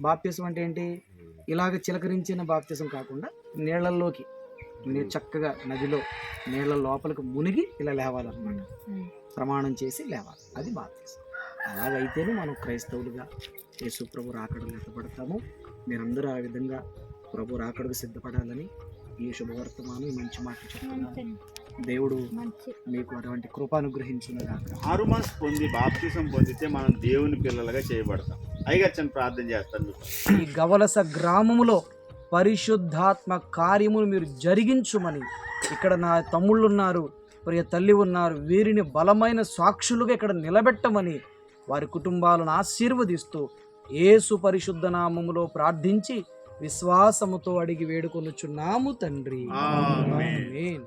బాప్తిసం అంటే ఏంటి? ఇలాగ చిలకరించిన బాప్తిసం కాకుండా నీళ్ళల్లోకి నీ చక్కగా నదిలో నీళ్ళ లోపలికి మునిగి ఇలా లేవాలన్నమాట. ప్రమాణం చేసి లేవాలి. అది బాప్తిసం. అలాగైతేనే మనం క్రైస్తవులుగా యేసు ప్రభు రాకడలు ఎత్తపడతాము మీరందరూ ఆ విధంగా ప్రభు రాకడకు సిద్ధపడాలని ఈ శుభవర్తమానం ఈ మంచి మాట చెప్తున్నాను. దేవుడు మీకు అటువంటి కృప అనుగ్రహించునుగాక ఆరు మాస్ పొంది బాప్తిసం పొందితే మనం దేవుని పిల్లలుగా చేయబడతాం. అయ్యగారు ప్రార్థన చేస్తాను ఈ గవలస గ్రామములో పరిశుద్ధాత్మ కార్యములు మీరు జరిగించుమని ఇక్కడ నా తమ్ముళ్ళు ఉన్నారు ప్రియ తల్లి ఉన్నారు వీరిని బలమైన సాక్షులుగా ఇక్కడ నిలబెట్టమని వారి కుటుంబాలను ఆశీర్వదిస్తూ యేసు పరిశుద్ధ నామములో ప్రార్థించి విశ్వాసముతో అడిగి వేడుకొనుచున్నాము తండ్రి. ఆమేన్.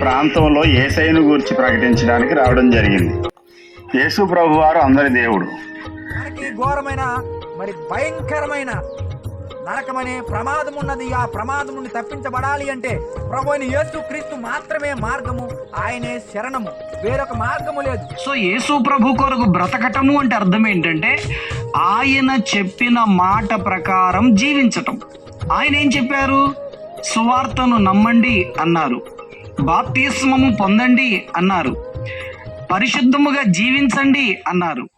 ప్రాంతంలో ఏసైను గురించి ప్రకటించడానికి రావడం జరిగింది. యేసు ప్రభు వారు అందరి దేవుడు. మనకి ఘోరమైన మరి భయంకరమైన నరకమనే ప్రమాదం ఉన్నది. ఆ ప్రమాదం నుండి తప్పించబడాలి అంటే ప్రభు అయిన యేసు క్రీస్తు మాత్రమే మార్గము ఆయనే శరణము. వేరొక మార్గము లేదు. సో యేసు ప్రభు కొరకు బ్రతకటము అంటే అర్థం ఏంటంటే ఆయన చెప్పిన మాట ప్రకారం జీవించటం. ఆయన ఏం చెప్పారు? సువార్తను నమ్మండి అన్నారు. బాప్తిస్మము పొందండి అన్నారు. పరిశుద్ధముగా జీవించండి అన్నారు.